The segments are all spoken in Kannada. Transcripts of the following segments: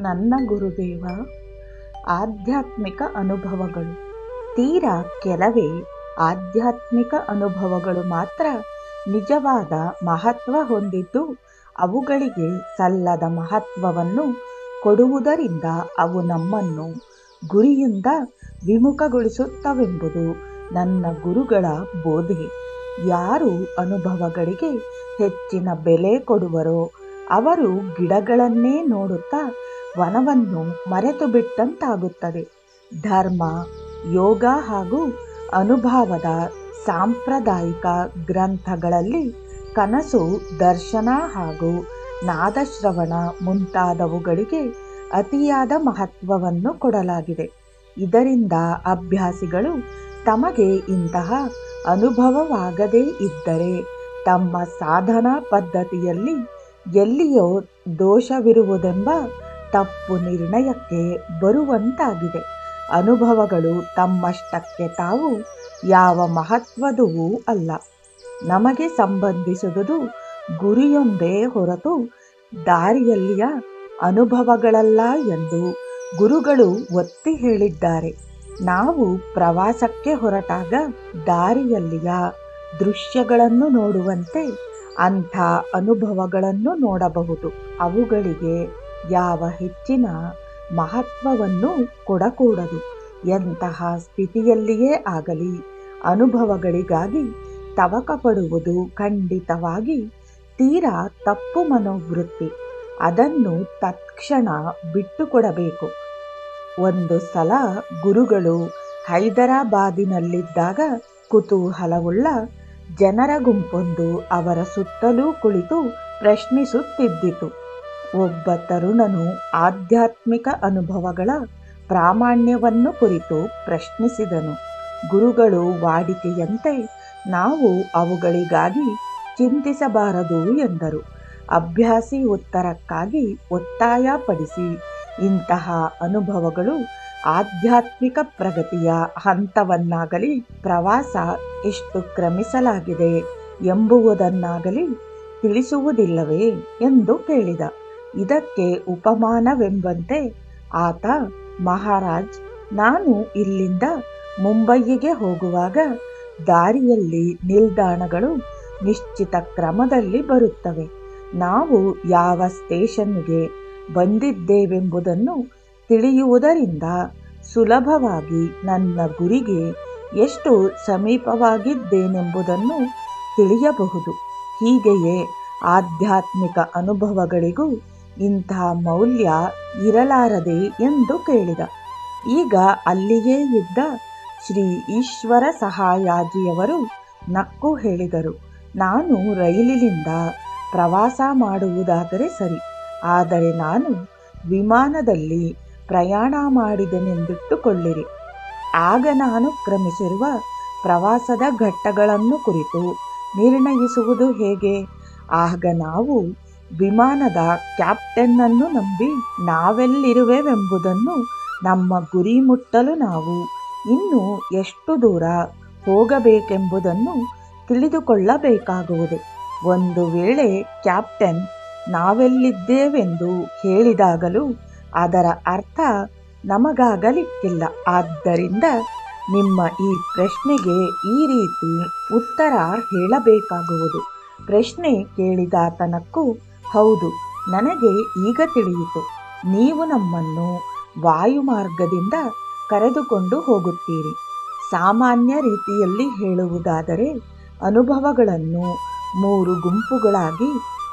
ನನ್ನ ಗುರುದೇವ, ಆಧ್ಯಾತ್ಮಿಕ ಅನುಭವಗಳು. ತೀರಾ ಕೆಲವೇ ಆಧ್ಯಾತ್ಮಿಕ ಅನುಭವಗಳು ಮಾತ್ರ ನಿಜವಾದ ಮಹತ್ವ ಹೊಂದಿದ್ದು, ಅವುಗಳಿಗೆ ಸಲ್ಲದ ಮಹತ್ವವನ್ನು ಕೊಡುವುದರಿಂದ ಅವು ನಮ್ಮನ್ನು ಗುರಿಯಿಂದ ವಿಮುಖಗೊಳಿಸುತ್ತವೆಂಬುದು ನನ್ನ ಗುರುಗಳ ಬೋಧೆ. ಯಾರು ಅನುಭವಗಳಿಗೆ ಹೆಚ್ಚಿನ ಬೆಲೆ ಕೊಡುವರೋ, ಅವರು ಗಿಡಗಳನ್ನೇ ನೋಡುತ್ತಾ ವನವನ್ನು ಮರೆತು ಬಿಟ್ಟಂತಾಗುತ್ತದೆ. ಧರ್ಮ, ಯೋಗ ಹಾಗೂ ಅನುಭವದ ಸಾಂಪ್ರದಾಯಿಕ ಗ್ರಂಥಗಳಲ್ಲಿ ಕನಸು, ದರ್ಶನ ಹಾಗೂ ನಾದಶ್ರವಣ ಮುಂತಾದವುಗಳಿಗೆ ಅತಿಯಾದ ಮಹತ್ವವನ್ನು ಕೊಡಲಾಗಿದೆ. ಇದರಿಂದ ಅಭ್ಯಾಸಿಗಳು ತಮಗೆ ಇಂತಹ ಅನುಭವವಾಗದೇ ಇದ್ದರೆ ತಮ್ಮ ಸಾಧನಾ ಪದ್ಧತಿಯಲ್ಲಿ ಎಲ್ಲಿಯೋ ದೋಷವಿರುವುದೆಂಬ ತಪ್ಪು ನಿರ್ಣಯಕ್ಕೆ ಬರುವಂತಾಗಿದೆ. ಅನುಭವಗಳು ತಮ್ಮಷ್ಟಕ್ಕೆ ತಾವು ಯಾವ ಮಹತ್ವದವೂ ಅಲ್ಲ. ನಮಗೆ ಸಂಬಂಧಿಸುವುದು ಗುರಿಯೊಂದೇ ಹೊರತು ದಾರಿಯಲ್ಲಿಯ ಅನುಭವಗಳಲ್ಲ ಎಂದು ಗುರುಗಳು ಒತ್ತಿ ಹೇಳಿದ್ದಾರೆ. ನಾವು ಪ್ರವಾಸಕ್ಕೆ ಹೊರಟಾಗ ದಾರಿಯಲ್ಲಿಯ ದೃಶ್ಯಗಳನ್ನು ನೋಡುವಂತೆ ಅಂಥ ಅನುಭವಗಳನ್ನು ನೋಡಬಹುದು. ಅವುಗಳಿಗೆ ಯಾವ ಹೆಚ್ಚಿನ ಮಹತ್ವವನ್ನು ಕೊಡಕೂಡದು. ಎಂತಹ ಸ್ಥಿತಿಯಲ್ಲಿಯೇ ಆಗಲಿ, ಅನುಭವಗಳಿಗಾಗಿ ತವಕಪಡುವುದು ಖಂಡಿತವಾಗಿ ತೀರಾ ತಪ್ಪು ಮನೋವೃತ್ತಿ. ಅದನ್ನು ತತ್ಕ್ಷಣ ಬಿಟ್ಟುಕೊಡಬೇಕು. ಒಂದು ಸಲ ಗುರುಗಳು ಹೈದರಾಬಾದಿನಲ್ಲಿದ್ದಾಗ ಕುತೂಹಲವುಳ್ಳ ಜನರ ಗುಂಪೊಂದು ಅವರ ಸುತ್ತಲೂ ಕುಳಿತು ಪ್ರಶ್ನಿಸುತ್ತಿದ್ದಿತು. ಒಬ್ಬ ತರುಣನು ಆಧ್ಯಾತ್ಮಿಕ ಅನುಭವಗಳ ಪ್ರಾಮಾಣ್ಯವನ್ನು ಕುರಿತು ಪ್ರಶ್ನಿಸಿದನು. ಗುರುಗಳು ವಾಡಿಕೆಯಂತೆ, ನಾವು ಅವುಗಳಿಗಾಗಿ ಚಿಂತಿಸಬಾರದು ಎಂದರು. ಅಭ್ಯಾಸಿ ಉತ್ತರಕ್ಕಾಗಿ ಒತ್ತಾಯಪಡಿಸಿ, ಇಂತಹ ಅನುಭವಗಳು ಆಧ್ಯಾತ್ಮಿಕ ಪ್ರಗತಿಯ ಹಂತವನ್ನಾಗಲಿ ಪ್ರವಾಸ ಎಷ್ಟು ಕ್ರಮಿಸಲಾಗಿದೆ ಎಂಬುವುದನ್ನಾಗಲಿ ತಿಳಿಸುವುದಿಲ್ಲವೇ ಎಂದು ಕೇಳಿದ. ಇದಕ್ಕೆ ಉಪಮಾನವೆಂಬಂತೆ ಆತ, ಮಹಾರಾಜ್, ನಾನು ಇಲ್ಲಿಂದ ಮುಂಬಯಿಗೆ ಹೋಗುವಾಗ ದಾರಿಯಲ್ಲಿ ನಿಲ್ದಾಣಗಳು ನಿಶ್ಚಿತ ಕ್ರಮದಲ್ಲಿ ಬರುತ್ತವೆ. ನಾವು ಯಾವ ಸ್ಟೇಷನ್ಗೆ ಬಂದಿದ್ದೇವೆಂಬುದನ್ನು ತಿಳಿಯುವುದರಿಂದ ಸುಲಭವಾಗಿ ನನ್ನ ಗುರಿಗೆ ಎಷ್ಟು ಸಮೀಪವಾಗಿದ್ದೇನೆಂಬುದನ್ನು ತಿಳಿಯಬಹುದು. ಹೀಗೆಯೇ ಆಧ್ಯಾತ್ಮಿಕ ಅನುಭವಗಳಿಗೂ ಇಂತಹ ಮೌಲ್ಯ ಇರಲಾರದೆ ಎಂದು ಕೇಳಿದ. ಈಗ ಅಲ್ಲಿಯೇ ಇದ್ದ ಶ್ರೀ ಈಶ್ವರ ಸಹಾಯಾಜಿಯವರು ನಕ್ಕು ಹೇಳಿದರು, ನಾನು ರೈಲಿನಿಂದ ಪ್ರವಾಸ ಮಾಡುವುದಾದರೆ ಸರಿ, ಆದರೆ ನಾನು ವಿಮಾನದಲ್ಲಿ ಪ್ರಯಾಣ ಮಾಡಿದೆನೆಂದಿಟ್ಟುಕೊಳ್ಳಿರಿ. ಆಗ ನಾನು ಕ್ರಮಿಸಿರುವ ಪ್ರವಾಸದ ಘಟ್ಟಗಳನ್ನು ಕುರಿತು ನಿರ್ಣಯಿಸುವುದು ಹೇಗೆ? ಆಗ ನಾವು ವಿಮಾನದ ಕ್ಯಾಪ್ಟನ್ನನ್ನು ನಂಬಿ ನಾವೆಲ್ಲಿರುವೆವೆಂಬುದನ್ನು ನಮ್ಮ ಗುರಿ ಮುಟ್ಟಲು ನಾವು ಇನ್ನು ಎಷ್ಟು ದೂರ ಹೋಗಬೇಕೆಂಬುದನ್ನು ತಿಳಿದುಕೊಳ್ಳಬೇಕಾಗುವುದು. ಒಂದು ವೇಳೆ ಕ್ಯಾಪ್ಟನ್ ನಾವೆಲ್ಲಿದ್ದೇವೆಂದು ಹೇಳಿದಾಗಲೂ ಅದರ ಅರ್ಥ ನಮಗಾಗಲಿಕ್ಕಿಲ್ಲ. ಆದ್ದರಿಂದ ನಿಮ್ಮ ಈ ಪ್ರಶ್ನೆಗೆ ಈ ರೀತಿ ಉತ್ತರ ಹೇಳಬೇಕಾಗುವುದು. ಪ್ರಶ್ನೆ ಕೇಳಿದಾತನಕ್ಕೂ ಹೌದು, ನನಗೆ ಈಗ ತಿಳಿಯಿತು. ನೀವು ನಮ್ಮನ್ನು ವಾಯುಮಾರ್ಗದಿಂದ ಕರೆದುಕೊಂಡು ಹೋಗುತ್ತೀರಿ. ಸಾಮಾನ್ಯ ರೀತಿಯಲ್ಲಿ ಹೇಳುವುದಾದರೆ, ಅನುಭವಗಳನ್ನು ಮೂರು ಗುಂಪುಗಳಾಗಿ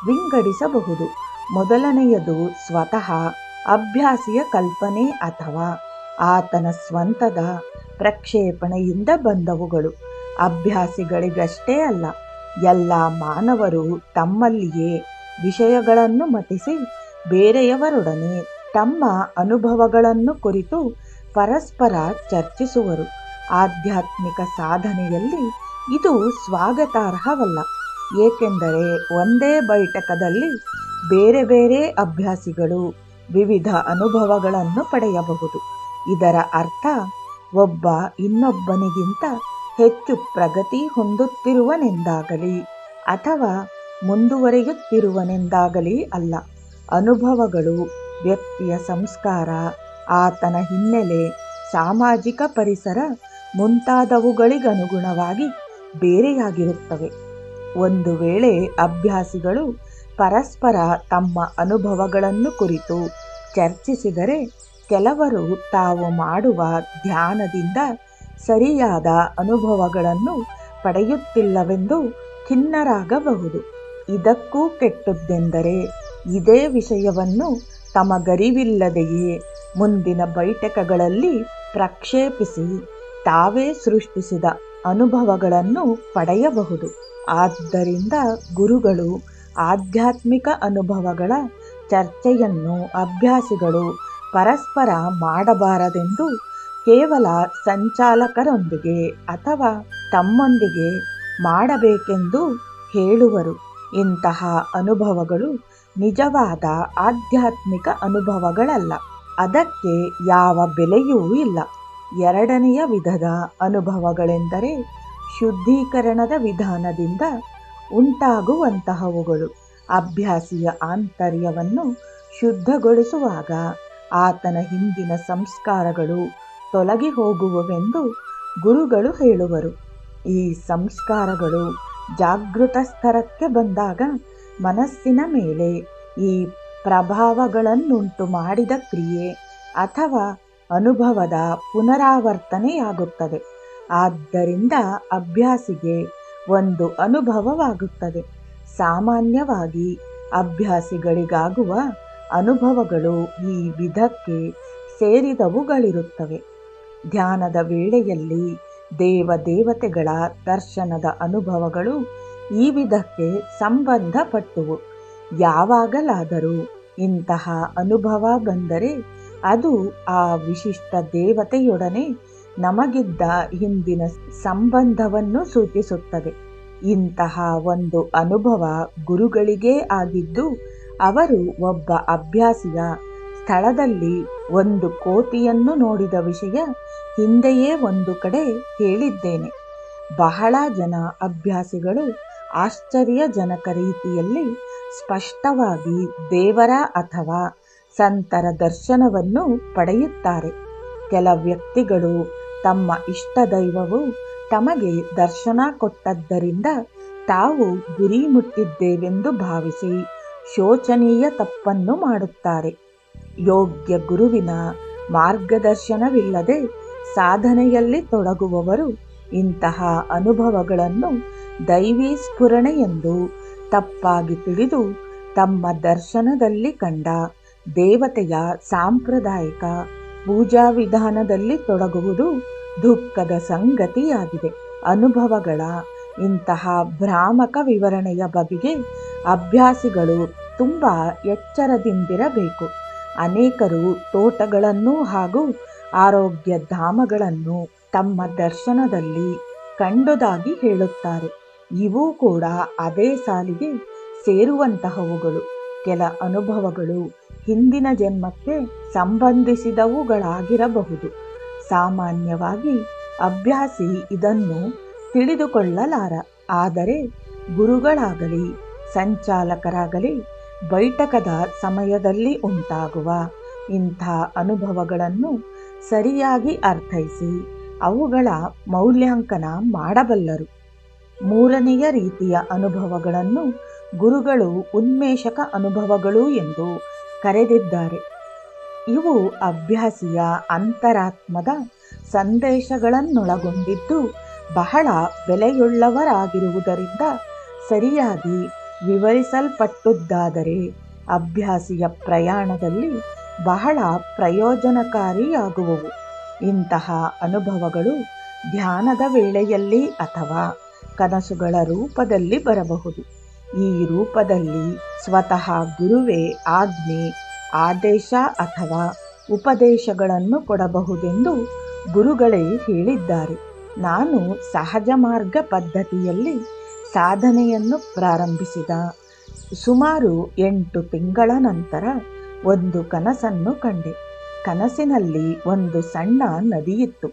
ವಿಂಗಡಿಸಬಹುದು. ಮೊದಲನೆಯದು ಸ್ವತಃ ಅಭ್ಯಾಸಿಯ ಕಲ್ಪನೆ ಅಥವಾ ಆತನ ಸ್ವಂತದ ಪ್ರಕ್ಷೇಪಣೆಯಿಂದ ಬಂದವುಗಳು. ಅಭ್ಯಾಸಿಗಳಿಗಷ್ಟೇ ಅಲ್ಲ, ಎಲ್ಲ ಮಾನವರು ತಮ್ಮಲ್ಲಿಯೇ ವಿಷಯಗಳನ್ನು ಮತಿಸಿ ಬೇರೆಯವರೊಡನೆ ತಮ್ಮ ಅನುಭವಗಳನ್ನು ಕುರಿತು ಪರಸ್ಪರ ಚರ್ಚಿಸುವರು. ಆಧ್ಯಾತ್ಮಿಕ ಸಾಧನೆಯಲ್ಲಿ ಇದು ಸ್ವಾಗತಾರ್ಹವಲ್ಲ. ಏಕೆಂದರೆ ಒಂದೇ ಬೈಠಕದಲ್ಲಿ ಬೇರೆ ಬೇರೆ ಅಭ್ಯಾಸಿಗಳು ವಿವಿಧ ಅನುಭವಗಳನ್ನು ಪಡೆಯಬಹುದು. ಇದರ ಅರ್ಥ ಒಬ್ಬ ಇನ್ನೊಬ್ಬನಿಗಿಂತ ಹೆಚ್ಚು ಪ್ರಗತಿ ಹೊಂದುತ್ತಿರುವನೆಂದಾಗಲಿ ಅಥವಾ ಮುಂದುವರಿಯುತ್ತಿರುವನೆಂದಾಗಲಿ ಅಲ್ಲ. ಅನುಭವಗಳು, ವ್ಯಕ್ತಿಯ ಸಂಸ್ಕಾರ, ಆತನ ಹಿನ್ನೆಲೆ, ಸಾಮಾಜಿಕ ಪರಿಸರ ಮುಂತಾದವುಗಳಿಗನುಗುಣವಾಗಿ ಬೇರೆಯಾಗಿರುತ್ತವೆ. ಒಂದು ವೇಳೆ ಅಭ್ಯಾಸಿಗಳು ಪರಸ್ಪರ ತಮ್ಮ ಅನುಭವಗಳನ್ನು ಕುರಿತು ಚರ್ಚಿಸಿದರೆ ಕೆಲವರು ತಾವು ಮಾಡುವ ಧ್ಯಾನದಿಂದ ಸರಿಯಾದ ಅನುಭವಗಳನ್ನು ಪಡೆಯುತ್ತಿಲ್ಲವೆಂದು ಖಿನ್ನರಾಗಬಹುದು. ಇದಕ್ಕೂ ಕೆಟ್ಟದ್ದೆಂದರೆ ಇದೇ ವಿಷಯವನ್ನು ತಮಗರಿವಿಲ್ಲದೆಯೇ. ಮುಂದಿನ ಬೈಠಕಗಳಲ್ಲಿ ಪ್ರಕ್ಷೇಪಿಸಿ ತಾವೇ ಸೃಷ್ಟಿಸಿದ ಅನುಭವಗಳನ್ನು ಪಡೆಯಬಹುದು. ಆದ್ದರಿಂದ ಗುರುಗಳು, ಆಧ್ಯಾತ್ಮಿಕ ಅನುಭವಗಳ ಚರ್ಚೆಯನ್ನು ಅಭ್ಯಾಸಿಗಳು ಪರಸ್ಪರ ಮಾಡಬಾರದೆಂದು ಕೇವಲ ಸಂಚಾಲಕರೊಂದಿಗೆ ಅಥವಾ ತಮ್ಮೊಂದಿಗೆ ಮಾಡಬೇಕೆಂದು ಹೇಳುವರು. ಇಂತಹ ಅನುಭವಗಳು ನಿಜವಾದ ಆಧ್ಯಾತ್ಮಿಕ ಅನುಭವಗಳಲ್ಲ. ಅದಕ್ಕೆ ಯಾವ ಬೆಲೆಯೂ ಇಲ್ಲ. ಎರಡನೆಯ ವಿಧದ ಅನುಭವಗಳೆಂದರೆ ಶುದ್ಧೀಕರಣದ ವಿಧಾನದಿಂದ ಉಂಟಾಗುವಂತಹವುಗಳು. ಅಭ್ಯಾಸಿಯ ಆಂತರ್ಯವನ್ನು ಶುದ್ಧಗೊಳಿಸುವಾಗ ಆತನ ಹಿಂದಿನ ಸಂಸ್ಕಾರಗಳು ತೊಲಗಿ ಹೋಗುವವೆಂದು ಗುರುಗಳು ಹೇಳುವರು. ಈ ಸಂಸ್ಕಾರಗಳು ಜಾಗೃತ ಸ್ತರಕ್ಕೆ ಬಂದಾಗ ಮನಸ್ಸಿನ ಮೇಲೆ ಈ ಪ್ರಭಾವಗಳನ್ನುಂಟು ಮಾಡಿದ ಕ್ರಿಯೆ ಅಥವಾ ಅನುಭವದ ಪುನರಾವರ್ತನೆಯಾಗುತ್ತದೆ. ಆದ್ದರಿಂದ ಅಭ್ಯಾಸಿಗೆ ಒಂದು ಅನುಭವವಾಗುತ್ತದೆ. ಸಾಮಾನ್ಯವಾಗಿ ಅಭ್ಯಾಸಿಗಳಿಗಾಗುವ ಅನುಭವಗಳು ಈ ವಿಧಕ್ಕೆ ಸೇರಿದವುಗಳಿರುತ್ತವೆ. ಧ್ಯಾನದ ವೇಳೆಯಲ್ಲಿ ದೇವ ದೇವತೆಗಳ ದರ್ಶನದ ಅನುಭವಗಳು ಈ ವಿಧಕ್ಕೆ ಸಂಬಂಧಪಟ್ಟುವು. ಯಾವಾಗಲಾದರೂ ಇಂತಹ ಅನುಭವ ಬಂದರೆ ಅದು ಆ ವಿಶಿಷ್ಟ ದೇವತೆಯೊಡನೆ ನಮಗಿದ್ದ ಹಿಂದಿನ ಸಂಬಂಧವನ್ನು ಸೂಚಿಸುತ್ತದೆ. ಇಂತಹ ಒಂದು ಅನುಭವ ಗುರುಗಳಿಗೇ ಆಗಿದ್ದು, ಅವರು ಒಬ್ಬ ಅಭ್ಯಾಸಿಯ ಸ್ಥಳದಲ್ಲಿ ಒಂದು ಕೋತಿಯನ್ನು ನೋಡಿದ ವಿಷಯ ಹಿಂದೆಯೇ ಒಂದು ಕಡೆ ಹೇಳಿದ್ದೇನೆ. ಬಹಳ ಜನ ಅಭ್ಯಾಸಿಗಳು ಆಶ್ಚರ್ಯಜನಕ ರೀತಿಯಲ್ಲಿ ಸ್ಪಷ್ಟವಾಗಿ ದೇವರ ಅಥವಾ ಸಂತರ ದರ್ಶನವನ್ನು ಪಡೆಯುತ್ತಾರೆ. ಕೆಲ ವ್ಯಕ್ತಿಗಳು ತಮ್ಮ ಇಷ್ಟ ದೈವವು ತಮಗೆ ದರ್ಶನ ಕೊಟ್ಟದ್ದರಿಂದ ತಾವು ಗುರಿ ಮುಟ್ಟಿದ್ದೇವೆಂದು ಭಾವಿಸಿ ಶೋಚನೀಯ ತಪ್ಪನ್ನು ಮಾಡುತ್ತಾರೆ. ಯೋಗ್ಯ ಗುರುವಿನ ಮಾರ್ಗದರ್ಶನವಿಲ್ಲದೆ ಸಾಧನೆಯಲ್ಲಿ ತೊಡಗುವವರು ಇಂತಹ ಅನುಭವಗಳನ್ನು ದೈವಿ ಸ್ಫುರಣೆ ಎಂದು ತಪ್ಪಾಗಿ ತಿಳಿದು ತಮ್ಮ ದರ್ಶನದಲ್ಲಿ ಕಂಡ ದೇವತೆಯ ಸಾಂಪ್ರದಾಯಿಕ ಪೂಜಾ ವಿಧಾನದಲ್ಲಿ ತೊಡಗುವುದು ದುಃಖದ ಸಂಗತಿಯಾಗಿದೆ. ಅನುಭವಗಳ ಇಂತಹ ಭ್ರಾಮಕ ವಿವರಣೆಯ ಬಗೆಗೆ ಅಭ್ಯಾಸಿಗಳು ತುಂಬ ಎಚ್ಚರದಿಂದಿರಬೇಕು. ಅನೇಕರು ತೋಟಗಳನ್ನು ಹಾಗೂ ಆರೋಗ್ಯ ಧಾಮಗಳನ್ನು ತಮ್ಮ ದರ್ಶನದಲ್ಲಿ ಕಂಡುದಾಗಿ ಹೇಳುತ್ತಾರೆ. ಇವೂ ಕೂಡ ಅದೇ ಸಾಲಿಗೆ ಸೇರುವಂತಹವುಗಳು. ಕೆಲ ಅನುಭವಗಳು ಹಿಂದಿನ ಜನ್ಮಕ್ಕೆ ಸಂಬಂಧಿಸಿದವುಗಳಾಗಿರಬಹುದು. ಸಾಮಾನ್ಯವಾಗಿ ಅಭ್ಯಾಸಿ ಇದನ್ನು ತಿಳಿದುಕೊಳ್ಳಲಾರ. ಆದರೆ ಗುರುಗಳಾಗಲಿ, ಸಂಚಾಲಕರಾಗಲಿ ಬೈಠಕದ ಸಮಯದಲ್ಲಿ ಉಂಟಾಗುವ ಇಂಥ ಅನುಭವಗಳನ್ನು ಸರಿಯಾಗಿ ಅರ್ಥೈಸಿ. ಅವುಗಳ ಮೌಲ್ಯಾಂಕನ ಮಾಡಬಲ್ಲರು. ಮೂರನೆಯ ರೀತಿಯ ಅನುಭವಗಳನ್ನು ಗುರುಗಳು ಉನ್ಮೇಷಕ ಅನುಭವಗಳು ಎಂದು ಕರೆದಿದ್ದಾರೆ. ಇವು ಅಭ್ಯಾಸಿಯ ಅಂತರಾತ್ಮದ ಸಂದೇಶಗಳನ್ನೊಳಗೊಂಡಿದ್ದು ಬಹಳ ಬೆಲೆಯುಳ್ಳವರಾಗಿರುವುದರಿಂದ ಸರಿಯಾಗಿ ವಿವರಿಸಲ್ಪಟ್ಟುದಾದರೆ ಅಭ್ಯಾಸಿಯ ಪ್ರಯಾಣದಲ್ಲಿ ಬಹಳ ಪ್ರಯೋಜನಕಾರಿಯಾಗುವವು. ಇಂತಹ ಅನುಭವಗಳು ಧ್ಯಾನದ ವೇಳೆಯಲ್ಲಿ ಅಥವಾ ಕನಸುಗಳ ರೂಪದಲ್ಲಿ ಬರಬಹುದು. ಈ ರೂಪದಲ್ಲಿ ಸ್ವತಃ ಗುರುವೇ ಆಜ್ಞೆ, ಆದೇಶ ಅಥವಾ ಉಪದೇಶಗಳನ್ನು ಕೊಡಬಹುದೆಂದು ಗುರುಗಳೇ ಹೇಳಿದ್ದಾರೆ. ನಾನು ಸಹಜ ಮಾರ್ಗ ಪದ್ಧತಿಯಲ್ಲಿ ಸಾಧನೆಯನ್ನು ಪ್ರಾರಂಭಿಸಿದ ಸುಮಾರು ಎಂಟು ತಿಂಗಳ ನಂತರ ಒಂದು ಕನಸನ್ನು ಕಂಡೆ. ಕನಸಿನಲ್ಲಿ ಒಂದು ಸಣ್ಣ ನದಿಯಿತ್ತು.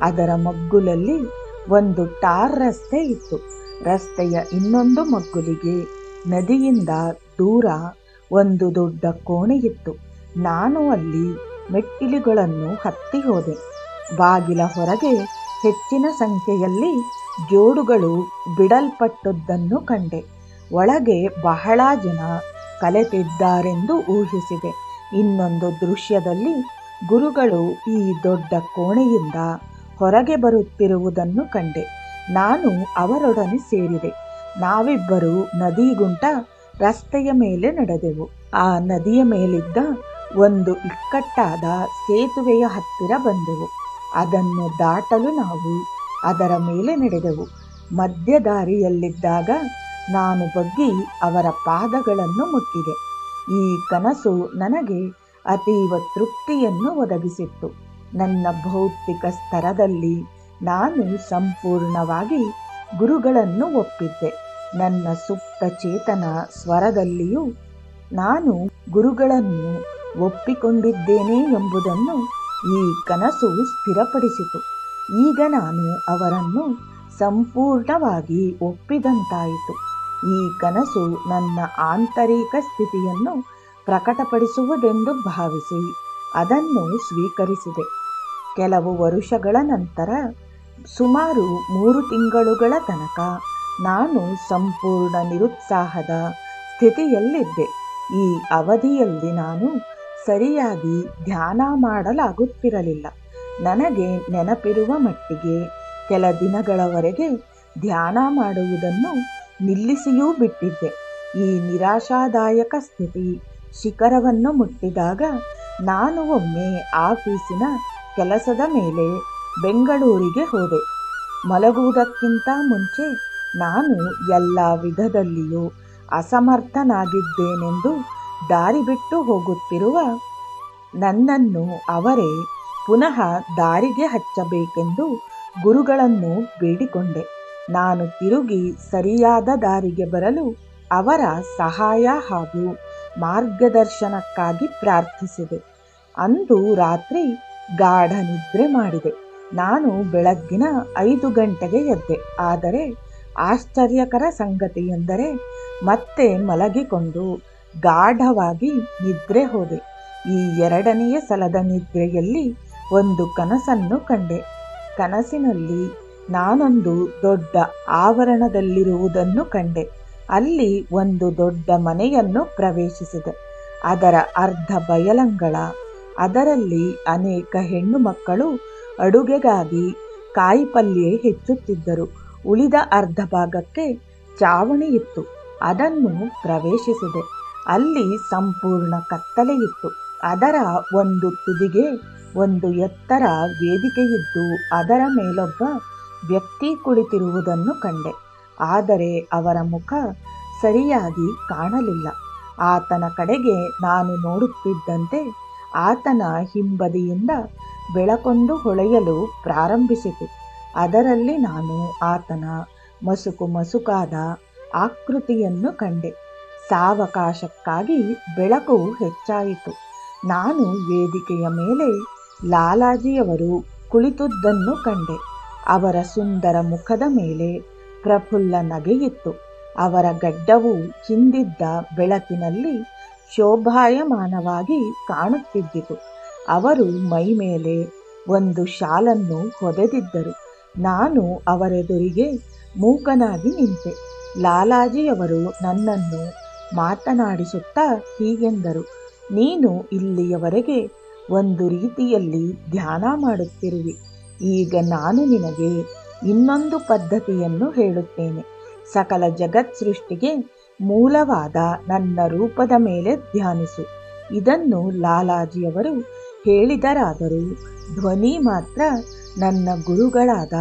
ಅದರ ಮಗ್ಗುಲಲ್ಲಿ ಒಂದು ಟಾರ್ ರಸ್ತೆ ಇತ್ತು. ರಸ್ತೆಯ ಇನ್ನೊಂದು ಮಗ್ಗುಲಿಗೆ ನದಿಯಿಂದ ದೂರ ಒಂದು ದೊಡ್ಡ ಕೋಣೆಯಿತ್ತು. ನಾನು ಅಲ್ಲಿ ಮೆಟ್ಟಿಲುಗಳನ್ನು ಹತ್ತಿ ಹೋದೆ. ಬಾಗಿಲ ಹೊರಗೆ ಹೆಚ್ಚಿನ ಸಂಖ್ಯೆಯಲ್ಲಿ ಜೋಡುಗಳು ಬಿಡಲ್ಪಟ್ಟದ್ದನ್ನು ಕಂಡೆ. ಒಳಗೆ ಬಹಳ ಜನ ಕಲೆತಿದ್ದಾರೆಂದು ಊಹಿಸಿದೆ. ಇನ್ನೊಂದು ದೃಶ್ಯದಲ್ಲಿ ಗುರುಗಳು ಈ ದೊಡ್ಡ ಕೋಣೆಯಿಂದ ಹೊರಗೆ ಬರುತ್ತಿರುವುದನ್ನು ಕಂಡೆ. ನಾನು ಅವರೊಡನೆ ಸೇರಿದೆ. ನಾವಿಬ್ಬರು ನದಿಗುಂಟ ರಸ್ತೆಯ ಮೇಲೆ ನಡೆದೆವು. ಆ ನದಿಯ ಮೇಲಿದ್ದ ಒಂದು ಇಕ್ಕಟ್ಟಾದ ಸೇತುವೆಯ ಹತ್ತಿರ ಬಂದೆವು. ಅದನ್ನು ದಾಟಲು ನಾವು ಅದರ ಮೇಲೆ ನಡೆದೆವು. ಮಧ್ಯ ದಾರಿಯಲ್ಲಿದ್ದಾಗ ನಾನು ಬಗ್ಗಿ ಅವರ ಪಾದಗಳನ್ನು ಮುಟ್ಟಿದೆ. ಈ ಕನಸು ನನಗೆ ಅತೀವ ತೃಪ್ತಿಯನ್ನು ಒದಗಿಸಿತ್ತು. ನನ್ನ ಭೌತಿಕ ಸ್ತರದಲ್ಲಿ ನಾನು ಸಂಪೂರ್ಣವಾಗಿ ಗುರುಗಳನ್ನು ಒಪ್ಪಿದ್ದೆ. ನನ್ನ ಸುಪ್ತ ಚೇತನ ಸ್ವರದಲ್ಲಿಯೂ ನಾನು ಗುರುಗಳನ್ನು ಒಪ್ಪಿಕೊಂಡಿದ್ದೇನೆ ಎಂಬುದನ್ನು ಈ ಕನಸು ಸ್ಥಿರಪಡಿಸಿತು. ಈಗ ನಾನು ಅವರನ್ನು ಸಂಪೂರ್ಣವಾಗಿ ಒಪ್ಪಿದಂತಾಯಿತು. ಈ ಕನಸು ನನ್ನ ಆಂತರಿಕ ಸ್ಥಿತಿಯನ್ನು ಪ್ರಕಟಪಡಿಸುವುದೆಂದು ಭಾವಿಸಿ ಅದನ್ನು ಸ್ವೀಕರಿಸಿದೆ. ಕೆಲವು ವರುಷಗಳ ನಂತರ, ಸುಮಾರು ಮೂರು ತಿಂಗಳುಗಳ ತನಕ ನಾನು ಸಂಪೂರ್ಣ ನಿರುತ್ಸಾಹದ ಸ್ಥಿತಿಯಲ್ಲಿದ್ದೆ. ಈ ಅವಧಿಯಲ್ಲಿ ನಾನು ಸರಿಯಾಗಿ ಧ್ಯಾನ ಮಾಡಲಾಗುತ್ತಿರಲಿಲ್ಲ. ನನಗೆ ನೆನಪಿರುವ ಮಟ್ಟಿಗೆ ಕೆಲ ದಿನಗಳವರೆಗೆ ಧ್ಯಾನ ಮಾಡುವುದನ್ನು ನಿಲ್ಲಿಸಿಯೂ ಬಿಟ್ಟಿದ್ದೆ. ಈ ನಿರಾಶಾದಾಯಕ ಸ್ಥಿತಿ ಶಿಖರವನ್ನು ಮುಟ್ಟಿದಾಗ ನಾನು ಒಮ್ಮೆ ಆಫೀಸಿನ ಕೆಲಸದ ಮೇಲೆ ಬೆಂಗಳೂರಿಗೆ ಹೋದೆ. ಮಲಗುವುದಕ್ಕಿಂತ ಮುಂಚೆ ನಾನು ಎಲ್ಲ ವಿಧದಲ್ಲಿಯೂ ಅಸಮರ್ಥನಾಗಿದ್ದೇನೆಂದು ದಾರಿ ಬಿಟ್ಟು ಹೋಗುತ್ತಿರುವ ನನ್ನನ್ನು ಅವರೇ ಪುನಃ ದಾರಿಗೆ ಹಚ್ಚಬೇಕೆಂದು ಗುರುಗಳನ್ನು ಬೇಡಿಕೊಂಡೆ. ನಾನು ತಿರುಗಿ ಸರಿಯಾದ ದಾರಿಗೆ ಬರಲು ಅವರ ಸಹಾಯ ಹಾಗೂ ಮಾರ್ಗದರ್ಶನಕ್ಕಾಗಿ ಪ್ರಾರ್ಥಿಸಿದೆ. ಅಂದು ರಾತ್ರಿ ಗಾಢ ನಿದ್ರೆ ಮಾಡಿದೆ. ನಾನು ಬೆಳಗ್ಗಿನ ಐದು ಗಂಟೆಗೆ ಎದ್ದೆ. ಆದರೆ ಆಶ್ಚರ್ಯಕರ ಸಂಗತಿ ಎಂದರೆ ಮತ್ತೆ ಮಲಗಿಕೊಂಡು ಗಾಢವಾಗಿ ನಿದ್ರೆ ಹೋದೆ. ಈ ಎರಡನೆಯ ಸಲದ ನಿದ್ರೆಯಲ್ಲಿ ಒಂದು ಕನಸನ್ನು ಕಂಡೆ. ಕನಸಿನಲ್ಲಿ ನಾನೊಂದು ದೊಡ್ಡ ಆವರಣದಲ್ಲಿರುವುದನ್ನು ಕಂಡೆ. ಅಲ್ಲಿ ಒಂದು ದೊಡ್ಡ ಮನೆಯನ್ನು ಪ್ರವೇಶಿಸಿದೆ. ಅದರ ಅರ್ಧ ಬಯಲಂಗಳ, ಅದರಲ್ಲಿ ಅನೇಕ ಹೆಣ್ಣು ಮಕ್ಕಳು ಅಡುಗೆಗಾಗಿ ಕಾಯಿಪಲ್ಯೆ ಹೆಚ್ಚುತ್ತಿದ್ದರು. ಉಳಿದ ಅರ್ಧ ಭಾಗಕ್ಕೆ ಚಾವಣಿ ಇತ್ತು. ಅದನ್ನು ಪ್ರವೇಶಿಸಿದೆ. ಅಲ್ಲಿ ಸಂಪೂರ್ಣ ಕತ್ತಲೆಯಿತ್ತು ಅದರ ಒಂದು ತುದಿಗೆ ಒಂದು ಎತ್ತರ ವೇದಿಕೆಯಿದ್ದು, ಅದರ ಮೇಲೊಬ್ಬ ವ್ಯಕ್ತಿ ಕುಳಿತಿರುವುದನ್ನು ಕಂಡೆ. ಆದರೆ ಅವರ ಮುಖ ಸರಿಯಾಗಿ ಕಾಣಲಿಲ್ಲ. ಆತನ ಕಡೆಗೆ ನಾನು ನೋಡುತ್ತಿದ್ದಂತೆ ಆತನ ಹಿಂಬದಿಯಿಂದ ಬೆಳಕೊಂದು ಹೊಳೆಯಲು ಪ್ರಾರಂಭಿಸಿತು. ಅದರಲ್ಲಿ ನಾನು ಆತನ ಮಸುಕು ಮಸುಕಾದ ಆಕೃತಿಯನ್ನು ಕಂಡೆ. ಸಾವಕಾಶಕ್ಕಾಗಿ ಬೆಳಕು ಹೆಚ್ಚಾಯಿತು. ನಾನು ವೇದಿಕೆಯ ಮೇಲೆ ಲಾಲಾಜಿಯವರು ಕುಳಿತುದನ್ನು ಕಂಡೆ. ಅವರ ಸುಂದರ ಮುಖದ ಮೇಲೆ ಪ್ರಫುಲ್ಲ ನಗೆಯಿತ್ತು. ಅವರ ಗಡ್ಡವು ಹಿಂದಿದ್ದ ಬೆಳಕಿನಲ್ಲಿ ಶೋಭಾಯಮಾನವಾಗಿ ಕಾಣುತ್ತಿದ್ದಿತು. ಅವರು ಮೈಮೇಲೆ ಒಂದು ಶಾಲನ್ನು ಹೊದೆದಿದ್ದರು. ನಾನು ಅವರೆದುರಿಗೆ ಮೂಕನಾಗಿ ನಿಂತೆ. ಲಾಲಾಜಿಯವರು ನನ್ನನ್ನು ಮಾತನಾಡಿಸುತ್ತಾ ಹೀಗೆಂದರು, ನೀನು ಇಲ್ಲಿಯವರೆಗೆ ಒಂದು ರೀತಿಯಲ್ಲಿ ಧ್ಯಾನ ಮಾಡುತ್ತಿರುವಿ. ಈಗ ನಾನು ನಿನಗೆ ಇನ್ನೊಂದು ಪದ್ಧತಿಯನ್ನು ಹೇಳುತ್ತೇನೆ. ಸಕಲ ಜಗತ್ ಸೃಷ್ಟಿಗೆ ಮೂಲವಾದ ನನ್ನ ರೂಪದ ಮೇಲೆ ಧ್ಯಾನಿಸು. ಇದನ್ನು ಲಾಲಾಜಿಯವರು ಹೇಳಿದರಾದರೂ ಧ್ವನಿ ಮಾತ್ರ ನನ್ನ ಗುರುಗಳಾದ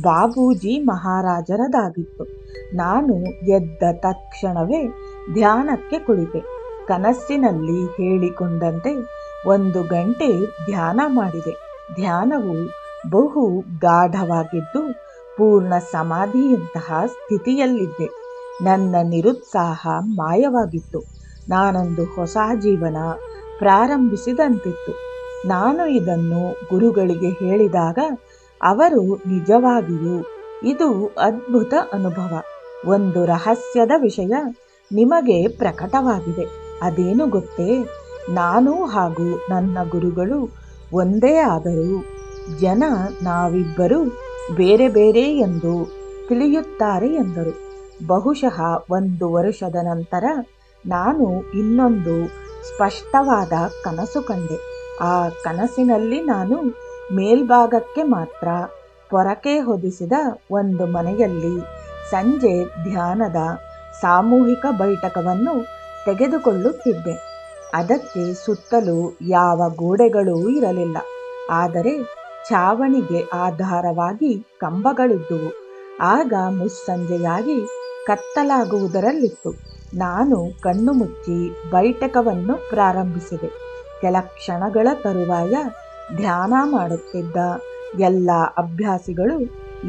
ಬಾಬೂಜಿ ಮಹಾರಾಜರದಾಗಿತ್ತು. ನಾನು ಎದ್ದ ತಕ್ಷಣವೇ ಧ್ಯಾನಕ್ಕೆ ಕುಳಿತೆ. ಕನಸಿನಲ್ಲಿ ಹೇಳಿಕೊಂಡಂತೆ ಒಂದು ಗಂಟೆ ಧ್ಯಾನ ಮಾಡಿದೆ. ಧ್ಯಾನವು ಬಹು ಗಾಢವಾಗಿದ್ದು ಪೂರ್ಣ ಸಮಾಧಿಯಂತಹ ಸ್ಥಿತಿಯಲ್ಲಿದ್ದೆ. ನನ್ನ ನಿರುತ್ಸಾಹ ಮಾಯವಾಗಿತ್ತು. ನಾನೊಂದು ಹೊಸ ಜೀವನ ಪ್ರಾರಂಭಿಸಿದಂತಿತ್ತು. ನಾನು ಇದನ್ನು ಗುರುಗಳಿಗೆ ಹೇಳಿದಾಗ, ಅವರು ನಿಜವಾಗಿಯೂ ಇದು ಅದ್ಭುತ ಅನುಭವ. ಒಂದು ರಹಸ್ಯದ ವಿಷಯ ನಿಮಗೆ ಪ್ರಕಟವಾಗಿದೆ. ಅದೇನು ಗೊತ್ತೇ? ನಾನು ಹಾಗೂ ನನ್ನ ಗುರುಗಳು ಒಂದೇ ಆದರೂ ಜನ ನಾವಿಬ್ಬರು ಬೇರೆ ಬೇರೆ ಎಂದು ತಿಳಿಯುತ್ತಾರೆ ಎಂದರು. ಬಹುಶಃ ಒಂದು ವರ್ಷದ ನಂತರ ನಾನು ಇನ್ನೊಂದು ಸ್ಪಷ್ಟವಾದ ಕನಸು ಕಂಡೆ. ಆ ಕನಸಿನಲ್ಲಿ ನಾನು ಮೇಲ್ಭಾಗಕ್ಕೆ ಮಾತ್ರ ಪೊರಕೆ ಹೊದಿಸಿದ ಒಂದು ಮನೆಯಲ್ಲಿ ಸಂಜೆ ಧ್ಯಾನದ ಸಾಮೂಹಿಕ ಬೈಠಕವನ್ನು ತೆಗೆದುಕೊಳ್ಳುತ್ತಿದ್ದೆ. ಅದಕ್ಕೆ ಸುತ್ತಲೂ ಯಾವ ಗೋಡೆಗಳೂ ಇರಲಿಲ್ಲ. ಆದರೆ ಛಾವಣಿಗೆ ಆಧಾರವಾಗಿ ಕಂಬಗಳಿದ್ದುವು. ಆಗ ಮುಸ್ಸಂಜೆಯಾಗಿ ಕತ್ತಲಾಗುವುದರಲ್ಲಿತ್ತು. ನಾನು ಕಣ್ಣು ಮುಚ್ಚಿ ಬೈಠಕವನ್ನು ಪ್ರಾರಂಭಿಸಿದೆ. ಕೆಲ ಕ್ಷಣಗಳ ತರುವಾಯ ಧ್ಯಾನ ಮಾಡುತ್ತಿದ್ದ ಎಲ್ಲ ಅಭ್ಯಾಸಿಗಳು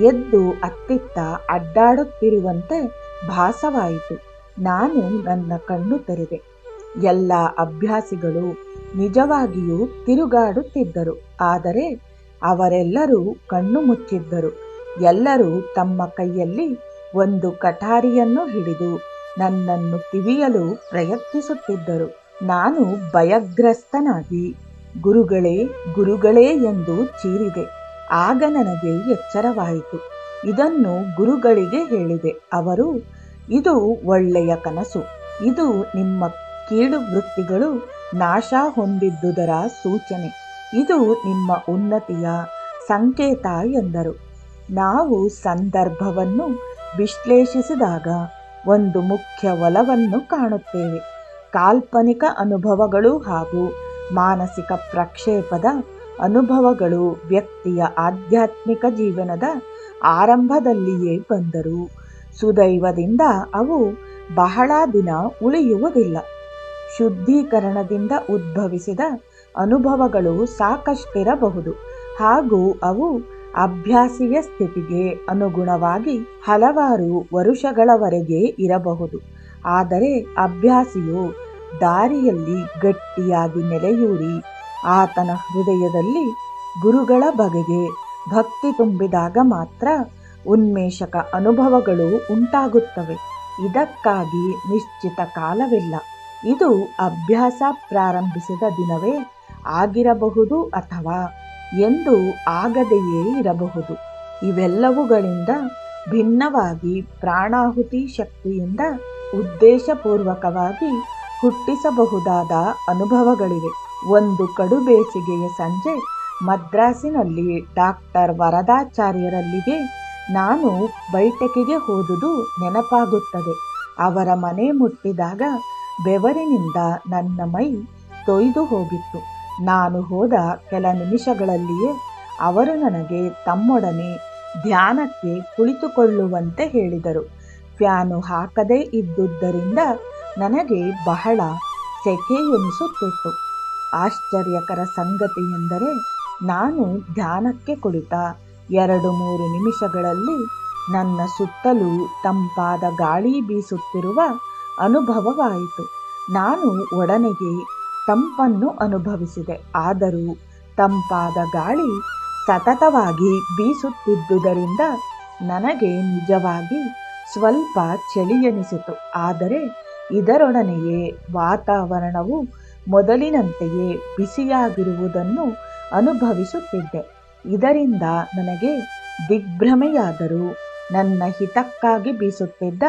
ಎದ್ದು ಅತ್ತಿತ್ತ ಅಡ್ಡಾಡುತ್ತಿರುವಂತೆ ಭಾಸವಾಯಿತು. ನಾನು ನನ್ನ ಕಣ್ಣು ತೆರೆದೆ. ಎಲ್ಲ ಅಭ್ಯಾಸಿಗಳು ನಿಜವಾಗಿಯೂ ತಿರುಗಾಡುತ್ತಿದ್ದರು. ಆದರೆ ಅವರೆಲ್ಲರೂ ಕಣ್ಣು ಮುಚ್ಚಿದ್ದರು. ಎಲ್ಲರೂ ತಮ್ಮ ಕೈಯಲ್ಲಿ ಒಂದು ಕಠಾರಿಯನ್ನು ಹಿಡಿದು ನನ್ನನ್ನು ತಿವಿಯಲು ಪ್ರಯತ್ನಿಸುತ್ತಿದ್ದರು. ನಾನು ಭಯಗ್ರಸ್ತನಾಗಿ, ಗುರುಗಳೇ ಗುರುಗಳೇ ಎಂದು ಚೀರಿದೆ. ಆಗ ನನಗೆ ಎಚ್ಚರವಾಯಿತು. ಇದನ್ನು ಗುರುಗಳಿಗೆ ಹೇಳಿದೆ. ಅವರು, ಇದು ಒಳ್ಳೆಯ ಕನಸು. ಇದು ನಿಮ್ಮ ಕೀಳು ವೃತ್ತಿಗಳು ನಾಶ ಹೊಂದಿದ್ದುದರ ಸೂಚನೆ. ಇದು ನಿಮ್ಮ ಉನ್ನತಿಯ ಸಂಕೇತ ಎಂದರು. ನಾವು ಸಂದರ್ಭವನ್ನು ವಿಶ್ಲೇಷಿಸಿದಾಗ ಒಂದು ಮುಖ್ಯ ಒಲವನ್ನು ಕಾಣುತ್ತೇವೆ. ಕಾಲ್ಪನಿಕ ಅನುಭವಗಳು ಹಾಗೂ ಮಾನಸಿಕ ಪ್ರಕ್ಷೇಪದ ಅನುಭವಗಳು ವ್ಯಕ್ತಿಯ ಆಧ್ಯಾತ್ಮಿಕ ಜೀವನದ ಆರಂಭದಲ್ಲಿಯೇ ಬಂದರು ಸುದೈವದಿಂದ ಅವು ಬಹಳ ದಿನ ಉಳಿಯುವುದಿಲ್ಲ. ಶುದ್ಧೀಕರಣದಿಂದ ಉದ್ಭವಿಸಿದ ಅನುಭವಗಳು ಸಾಕಷ್ಟಿರಬಹುದು. ಹಾಗೂ ಅವು ಅಭ್ಯಾಸಿಯ ಸ್ಥಿತಿಗೆ ಅನುಗುಣವಾಗಿ ಹಲವಾರು ವರುಷಗಳವರೆಗೆ ಇರಬಹುದು. ಆದರೆ ಅಭ್ಯಾಸಿಯು ದಾರಿಯಲ್ಲಿ ಗಟ್ಟಿಯಾಗಿ ನೆಲೆಯೂರಿ, ಆತನ ಹೃದಯದಲ್ಲಿ ಗುರುಗಳ ಬಗೆಗೆ ಭಕ್ತಿ ತುಂಬಿದಾಗ ಮಾತ್ರ ಉನ್ಮೇಷಕ ಅನುಭವಗಳು ಉಂಟಾಗುತ್ತವೆ. ಇದಕ್ಕಾಗಿ ನಿಶ್ಚಿತ ಕಾಲವಿಲ್ಲ. ಇದು ಅಭ್ಯಾಸ ಪ್ರಾರಂಭಿಸಿದ ದಿನವೇ ಆಗಿರಬಹುದು ಅಥವಾ ಎಂದು ಆಗದೆಯೇ ಇರಬಹುದು. ಇವೆಲ್ಲವುಗಳಿಂದ ಭಿನ್ನವಾಗಿ ಪ್ರಾಣಾಹುತಿ ಶಕ್ತಿಯಿಂದ ಉದ್ದೇಶಪೂರ್ವಕವಾಗಿ ಹುಟ್ಟಿಸಬಹುದಾದ ಅನುಭವಗಳಿವೆ. ಒಂದು ಕಡು ಬೇಸಿಗೆಯ ಸಂಜೆ ಮದ್ರಾಸಿನಲ್ಲಿ ಡಾಕ್ಟರ್ ವರದಾಚಾರ್ಯರಲ್ಲಿಗೆ ನಾನು ಬೈಠಕಿಗೆ ಹೋದುದು ನೆನಪಾಗುತ್ತದೆ. ಅವರ ಮನೆ ಮುಟ್ಟಿದಾಗ ಬೆವರಿನಿಂದ ನನ್ನ ಮೈ ತೊಯ್ದು ಹೋಗಿತ್ತು. ನಾನು ಹೋದ ಕೆಲ ನಿಮಿಷಗಳಲ್ಲಿಯೇ ಅವರು ನನಗೆ ತಮ್ಮೊಡನೆ ಧ್ಯಾನಕ್ಕೆ ಕುಳಿತುಕೊಳ್ಳುವಂತೆ ಹೇಳಿದರು. ಫ್ಯಾನು ಹಾಕದೇ ಇದ್ದುದರಿಂದ ನನಗೆ ಬಹಳ ಸೆಕೆ ಎನಿಸುತ್ತಿತ್ತು. ಆಶ್ಚರ್ಯಕರ ಸಂಗತಿ ಎಂದರೆ ನಾನು ಧ್ಯಾನಕ್ಕೆ ಕುಳಿತ ಎರಡು ಮೂರು ನಿಮಿಷಗಳಲ್ಲಿ ನನ್ನ ಸುತ್ತಲೂ ತಂಪಾದ ಗಾಳಿ ಬೀಸುತ್ತಿರುವ ಅನುಭವವಾಯಿತು. ನಾನು ಒಡನೆಗೆ ತಂಪನ್ನು ಅನುಭವಿಸಿದೆ. ಆದರೂ ತಂಪಾದ ಗಾಳಿ ಸತತವಾಗಿ ಬೀಸುತ್ತಿದ್ದುದರಿಂದ ನನಗೆ ನಿಜವಾಗಿ ಸ್ವಲ್ಪ ಚಳಿ ಎನಿಸಿತು ಆದರೆ ಇದರೊಡನೆಯೇ ವಾತಾವರಣವು ಮೊದಲಿನಂತೆಯೇ ಬಿಸಿಯಾಗಿರುವುದನ್ನು ಅನುಭವಿಸುತ್ತಿದ್ದೆ. ಇದರಿಂದ ನನಗೆ ದಿಗ್ಭ್ರಮೆಯಾದರೂ ನನ್ನ ಹಿತಕ್ಕಾಗಿ ಬೀಸುತ್ತಿದ್ದ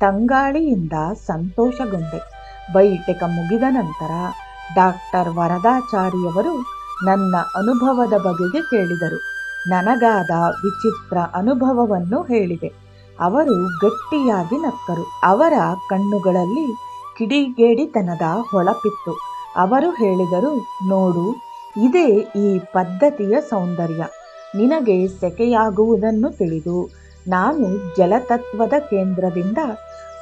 ತಂಗಾಳಿಯಿಂದ ಸಂತೋಷಗೊಂಡೆ. ಬೈಟೆಕ ಮುಗಿದ ನಂತರ ಡಾಕ್ಟರ್ ವರದಾಚಾರಿಯವರು ನನ್ನ ಅನುಭವದ ಬಗೆಗೆ ಕೇಳಿದರು. ನನಗಾದ ವಿಚಿತ್ರ ಅನುಭವವನ್ನು ಹೇಳಿದೆ. ಅವರು ಗಟ್ಟಿಯಾಗಿ ನಕ್ಕರು. ಅವರ ಕಣ್ಣುಗಳಲ್ಲಿ ಕಿಡಿಗೇಡಿತನದ ಹೊಳಪಿತ್ತು. ಅವರು ಹೇಳಿದರು, ನೋಡು, ಇದೇ ಈ ಪದ್ಧತಿಯ ಸೌಂದರ್ಯ. ನಿನಗೆ ಸೆಕೆಯಾಗುವುದನ್ನು ತಿಳಿದು, ನಾನು ಜಲತತ್ವದ ಕೇಂದ್ರದಿಂದ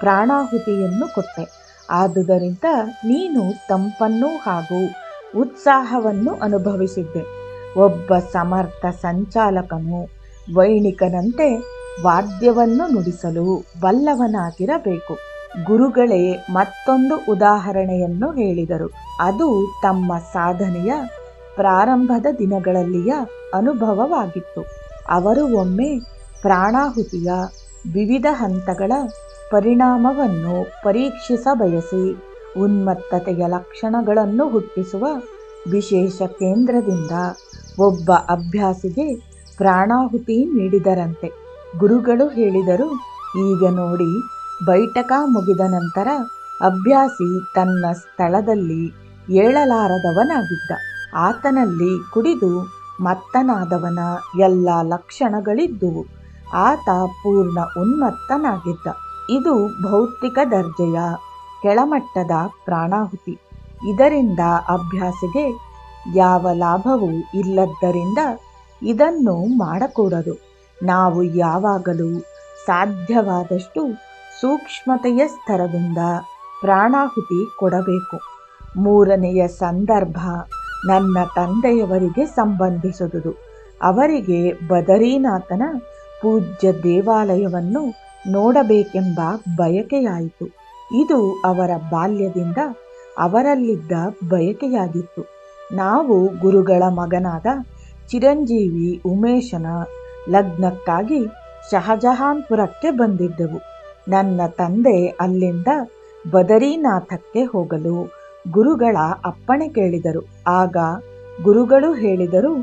ಪ್ರಾಣಾಹುತಿಯನ್ನು ಕೊಟ್ಟೆ. ಆದುದರಿಂದ ನೀನು ತಂಪನ್ನು ಹಾಗೂ ಉತ್ಸಾಹವನ್ನು ಅನುಭವಿಸಿದ್ದೆ. ಒಬ್ಬ ಸಮರ್ಥ ಸಂಚಾಲಕನು ವೈಣಿಕನಂತೆ ವಾದ್ಯವನ್ನು ನುಡಿಸಲು ಬಲ್ಲವನಾಗಿರಬೇಕು ಗುರುಗಳೇ, ಮತ್ತೊಂದು ಉದಾಹರಣೆಯನ್ನು ಹೇಳಿದರು. ಅದು ತಮ್ಮ ಸಾಧನೆಯ ಪ್ರಾರಂಭದ ದಿನಗಳಲ್ಲಿಯ ಅನುಭವವಾಗಿತ್ತು. ಅವರು ಒಮ್ಮೆ ಪ್ರಾಣಾಹುತಿಯ ವಿವಿಧ ಹಂತಗಳ ಪರಿಣಾಮವನ್ನು ಪರೀಕ್ಷಿಸ ಬಯಸಿ ಉನ್ಮತ್ತತೆಯ ಲಕ್ಷಣಗಳನ್ನು ಹುಟ್ಟಿಸುವ ವಿಶೇಷ ಕೇಂದ್ರದಿಂದ ಒಬ್ಬ ಅಭ್ಯಾಸಿಗೆ ಪ್ರಾಣಾಹುತಿ ನೀಡಿದರಂತೆ. ಗುರುಗಳು ಹೇಳಿದರು, ಈಗ ನೋಡಿ, ಬೈಠಕ ಮುಗಿದ ನಂತರ ಅಭ್ಯಾಸಿ ತನ್ನ ಸ್ಥಳದಲ್ಲಿ ಏಳಲಾರದವನಾಗಿದ್ದ. ಆತನಲ್ಲಿ ಕುಡಿದು ಮತ್ತನಾದವನ ಎಲ್ಲ ಲಕ್ಷಣಗಳಿದ್ದುವು. ಆತ ಪೂರ್ಣ ಉನ್ಮತ್ತನಾಗಿದ್ದ. ಇದು ಭೌತಿಕ ದರ್ಜೆಯ ಕೆಳಮಟ್ಟದ ಪ್ರಾಣಾಹುತಿ. ಇದರಿಂದ ಅಭ್ಯಾಸಿಗೆ ಯಾವ ಲಾಭವೂ ಇಲ್ಲದ್ದರಿಂದ ಇದನ್ನು ಮಾಡಕೂಡದು. ನಾವು ಯಾವಾಗಲೂ ಸಾಧ್ಯವಾದಷ್ಟು ಸೂಕ್ಷ್ಮತೆಯ ಸ್ತರದಿಂದ ಪ್ರಾಣಾಹುತಿ ಕೊಡಬೇಕು. ಮೂರನೆಯ ಸಂದರ್ಭ, ನನ್ನ ತಂದೆಯವರಿಗೆ ಸಂಬಂಧಿಸುವುದು ಅವರಿಗೆ ಬದರೀನಾಥನ ಪೂಜ್ಯ ದೇವಾಲಯವನ್ನು ನೋಡಬೇಕೆಂಬ ಬಯಕೆಯಾಯಿತು. ಇದು ಅವರ ಬಾಲ್ಯದಿಂದ ಅವರಲ್ಲಿದ್ದ ಬಯಕೆಯಾಗಿತ್ತು. ನಾವು ಗುರುಗಳ ಮಗನಾದ ಚಿರಂಜೀವಿ ಉಮೇಶನ ಲಗ್ನಕ್ಕಾಗಿ ಶಹಜಹಾನ್ಪುರಕ್ಕೆ ಬಂದಿದ್ದೆವು. ನನ್ನ ತಂದೆ ಅಲ್ಲಿಂದ ಬದರೀನಾಥಕ್ಕೆ ಹೋಗಲು ಗುರುಗಳ ಅಪ್ಪಣೆ ಕೇಳಿದರು. ಆಗ ಗುರುಗಳು ಹೇಳಿದರು,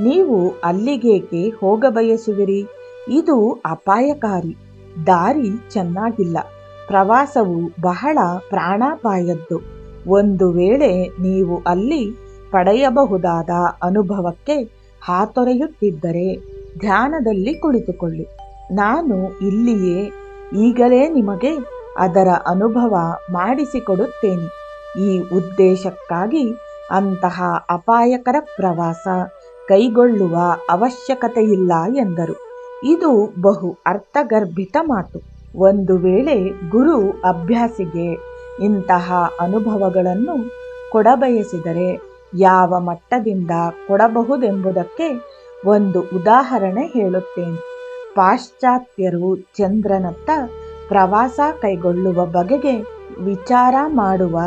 ನೀವು ಅಲ್ಲಿಗೇಕೆ ಹೋಗಬಯಸುವಿರಿ? ಇದು ಅಪಾಯಕಾರಿ. ದಾರಿ ಚೆನ್ನಾಗಿಲ್ಲ. ಪ್ರವಾಸವು ಬಹಳ ಪ್ರಾಣಾಪಾಯದ್ದು. ಒಂದು ವೇಳೆ ನೀವು ಅಲ್ಲಿ ಪಡೆಯಬಹುದಾದ ಅನುಭವಕ್ಕೆ ಹಾತೊರೆಯುತ್ತಿದ್ದರೆ ಧ್ಯಾನದಲ್ಲಿ ಕುಳಿತುಕೊಳ್ಳಿ. ನಾನು ಇಲ್ಲಿಯೇ ಈಗಲೇ ನಿಮಗೆ ಅದರ ಅನುಭವ ಮಾಡಿಸಿಕೊಡುತ್ತೇನೆ. ಈ ಉದ್ದೇಶಕ್ಕಾಗಿ ಅಂತಹ ಅಪಾಯಕರ ಪ್ರವಾಸ ಕೈಗೊಳ್ಳುವ ಅವಶ್ಯಕತೆಯಿಲ್ಲ ಎಂದರು. ಇದು ಬಹು ಅರ್ಥಗರ್ಭಿತ ಮಾತು. ಒಂದು ವೇಳೆ ಗುರು ಅಭ್ಯಾಸಿಗೆ ಇಂತಹ ಅನುಭವಗಳನ್ನು ಕೊಡಬಯಸಿದರೆ ಯಾವ ಮಟ್ಟದಿಂದ ಕೊಡಬಹುದೆಂಬುದಕ್ಕೆ ಒಂದು ಉದಾಹರಣೆ ಹೇಳುತ್ತೇನೆ. ಪಾಶ್ಚಾತ್ಯರು ಚಂದ್ರನತ್ತ ಪ್ರವಾಸ ಕೈಗೊಳ್ಳುವ ಬಗೆಗೆ ವಿಚಾರ ಮಾಡುವ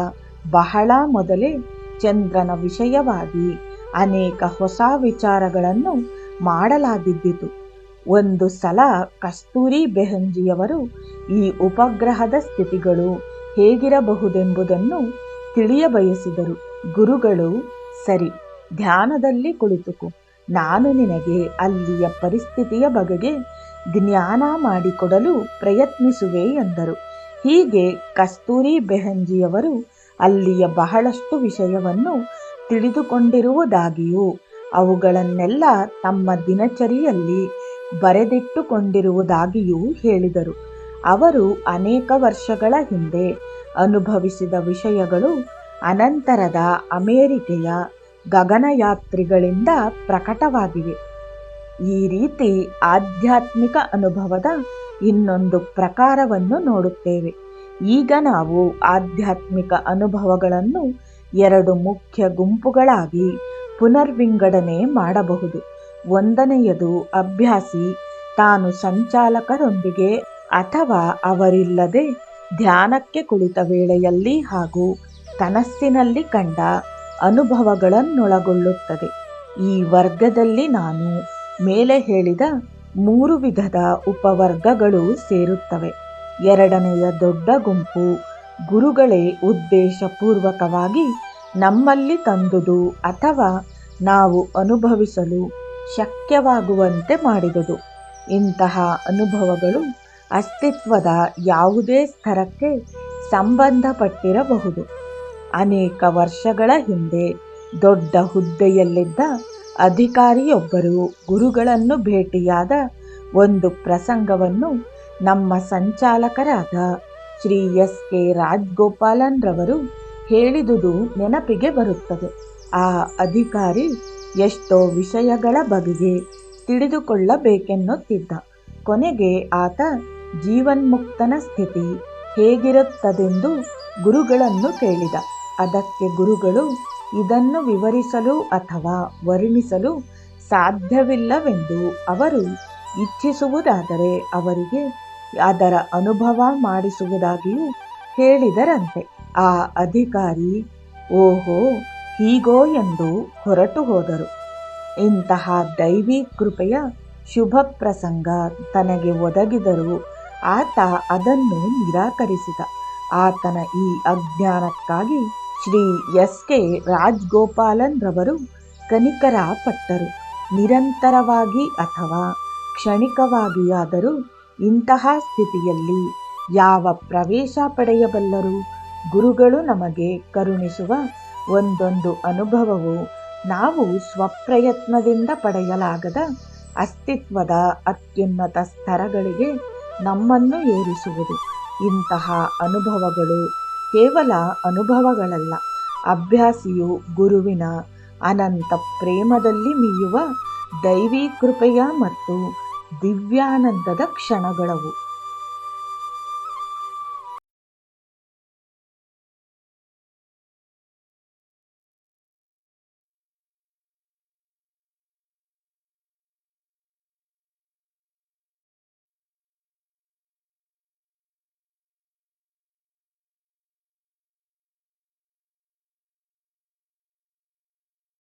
ಬಹಳ ಮೊದಲೇ ಚಂದ್ರನ ವಿಷಯವಾಗಿ ಅನೇಕ ಹೊಸ ವಿಚಾರಗಳನ್ನು ಮಾಡಲಾಗಿದ್ದಿತು. ಒಂದು ಸಲ ಕಸ್ತೂರಿ ಬೆಹಂಜಿಯವರು ಈ ಉಪಗ್ರಹದ ಸ್ಥಿತಿಗಳು ಹೇಗಿರಬಹುದೆಂಬುದನ್ನು ತಿಳಿಯಬಯಸಿದರು. ಗುರುಗಳು, ಸರಿ, ಧ್ಯಾನದಲ್ಲಿ ಕುಳಿತುಕು. ನಾನು ನಿನಗೆ ಅಲ್ಲಿಯ ಪರಿಸ್ಥಿತಿಯ ಬಗೆಗೆ ಜ್ಞಾನ ಮಾಡಿಕೊಡಲು ಪ್ರಯತ್ನಿಸುವೆ ಎಂದರು. ಹೀಗೆ ಕಸ್ತೂರಿ ಬೆಹಂಜಿಯವರು ಅಲ್ಲಿಯ ಬಹಳಷ್ಟು ವಿಷಯವನ್ನು ತಿಳಿದುಕೊಂಡಿರುವುದಾಗಿಯೂ, ಅವುಗಳನ್ನೆಲ್ಲ ತಮ್ಮ ದಿನಚರಿಯಲ್ಲಿ ಬರೆದಿಟ್ಟುಕೊಂಡಿರುವುದಾಗಿಯೂ ಹೇಳಿದರು. ಅವರು ಅನೇಕ ವರ್ಷಗಳ ಹಿಂದೆ ಅನುಭವಿಸಿದ ವಿಷಯಗಳು ಅನಂತರದ ಅಮೇರಿಕೆಯ ಗಗನಯಾತ್ರಿಗಳಿಂದ ಪ್ರಕಟವಾಗಿವೆ. ಈ ರೀತಿ ಆಧ್ಯಾತ್ಮಿಕ ಅನುಭವದ ಇನ್ನೊಂದು ಪ್ರಕಾರವನ್ನು ನೋಡುತ್ತೇವೆ. ಈಗ ನಾವು ಆಧ್ಯಾತ್ಮಿಕ ಅನುಭವಗಳನ್ನು ಎರಡು ಮುಖ್ಯ ಗುಂಪುಗಳಾಗಿ ಪುನರ್ವಿಂಗಡಣೆ ಮಾಡಬಹುದು. ಒಂದನೆಯದು ಅಭ್ಯಾಸಿ. ತಾನು ಸಂಚಾಲಕರೊಂದಿಗೆ ಅಥವಾ ಅವರಿಲ್ಲದೆ ಧ್ಯಾನಕ್ಕೆ ಕುಳಿತ ವೇಳೆಯಲ್ಲಿ ಹಾಗೂ ಕನಸಿನಲ್ಲಿ ಕಂಡ ಅನುಭವಗಳನ್ನೊಳಗೊಳ್ಳುತ್ತದೆ. ಈ ವರ್ಗದಲ್ಲಿ ನಾನು ಮೇಲೆ ಹೇಳಿದ ಮೂರು ವಿಧದ ಉಪವರ್ಗಗಳು ಸೇರುತ್ತವೆ. ಎರಡನೆಯ ದೊಡ್ಡ ಗುಂಪು ಗುರುಗಳೇ ಉದ್ದೇಶಪೂರ್ವಕವಾಗಿ ನಮ್ಮಲ್ಲಿ ತಂದುದು ಅಥವಾ ನಾವು ಅನುಭವಿಸಲು ಶಕ್ಯವಾಗುವಂತೆ ಮಾಡಿದುದು. ಇಂತಹ ಅನುಭವಗಳು ಅಸ್ತಿತ್ವದ ಯಾವುದೇ ಸ್ತರಕ್ಕೆ ಸಂಬಂಧಪಟ್ಟಿರಬಹುದು. ಅನೇಕ ವರ್ಷಗಳ ಹಿಂದೆ ದೊಡ್ಡ ಹುದ್ದೆಯಲ್ಲಿದ್ದ ಅಧಿಕಾರಿಯೊಬ್ಬರು ಗುರುಗಳನ್ನು ಭೇಟಿಯಾದ ಒಂದು ಪ್ರಸಂಗವನ್ನು ನಮ್ಮ ಸಂಚಾಲಕರಾದ ಶ್ರೀ ಎಸ್ ಕೆ ರಾಜ್ಗೋಪಾಲನ್ರವರು ಹೇಳಿದುದು ನೆನಪಿಗೆ ಬರುತ್ತದೆ. ಆ ಅಧಿಕಾರಿ ಎಷ್ಟೋ ವಿಷಯಗಳ ಬಗೆಗೆ ತಿಳಿದುಕೊಳ್ಳಬೇಕೆನ್ನುತ್ತಿದ್ದ. ಕೊನೆಗೆ ಆತ ಜೀವನ್ಮುಕ್ತನ ಸ್ಥಿತಿ ಹೇಗಿರುತ್ತದೆಂದು ಗುರುಗಳನ್ನು ಕೇಳಿದ. ಅದಕ್ಕೆ ಗುರುಗಳು ಇದನ್ನು ವಿವರಿಸಲು ಅಥವಾ ವರ್ಣಿಸಲು ಸಾಧ್ಯವಿಲ್ಲವೆಂದು ಅವರು ಇಚ್ಛಿಸುವುದಾದರೆ ಅವರಿಗೆ ಅದರ ಅನುಭವ ಮಾಡಿಸುವುದಾಗಿಯೂ ಹೇಳಿದರಂತೆ. ಆ ಅಧಿಕಾರಿ, ಓಹೋ ಹೀಗೋ ಎಂದು ಹೊರಟು ಹೋದರು. ಇಂತಹ ದೈವಿ ಕೃಪೆಯ ಶುಭ ಪ್ರಸಂಗ ತನಗೆ ಒದಗಿದರೂ ಆತ ಅದನ್ನು ನಿರಾಕರಿಸಿದ. ಆತನ ಈ ಅಜ್ಞಾನಕ್ಕಾಗಿ ಶ್ರೀ ಎಸ್ ಕೆ ರಾಜ್ಗೋಪಾಲನ್ ರವರು ಕನಿಕರ ಪಟ್ಟರು ನಿರಂತರವಾಗಿ ಅಥವಾ ಕ್ಷಣಿಕವಾಗಿಯಾದರೂ ಇಂತಹ ಸ್ಥಿತಿಯಲ್ಲಿ ಯಾವ ಪ್ರವೇಶ ಪಡೆಯಬಲ್ಲರು? ಗುರುಗಳು ನಮಗೆ ಕರುಣಿಸುವ ಒಂದೊಂದು ಅನುಭವವು ನಾವು ಸ್ವಪ್ರಯತ್ನದಿಂದ ಪಡೆಯಲಾಗದ ಅಸ್ತಿತ್ವದ ಅತ್ಯುನ್ನತ ಸ್ತರಗಳಿಗೆ ನಮ್ಮನ್ನು ಏರಿಸುವುದು. ಇಂತಹ ಅನುಭವಗಳು ಕೇವಲ ಅನುಭವಗಳಲ್ಲ, ಅಭ್ಯಾಸಿಯು ಗುರುವಿನ ಅನಂತ ಪ್ರೇಮದಲ್ಲಿ ಮೀಯುವ ದೈವೀ ಕೃಪೆಯ ಮತ್ತು ದಿವ್ಯಾನಂದದ ಕ್ಷಣಗಳವು.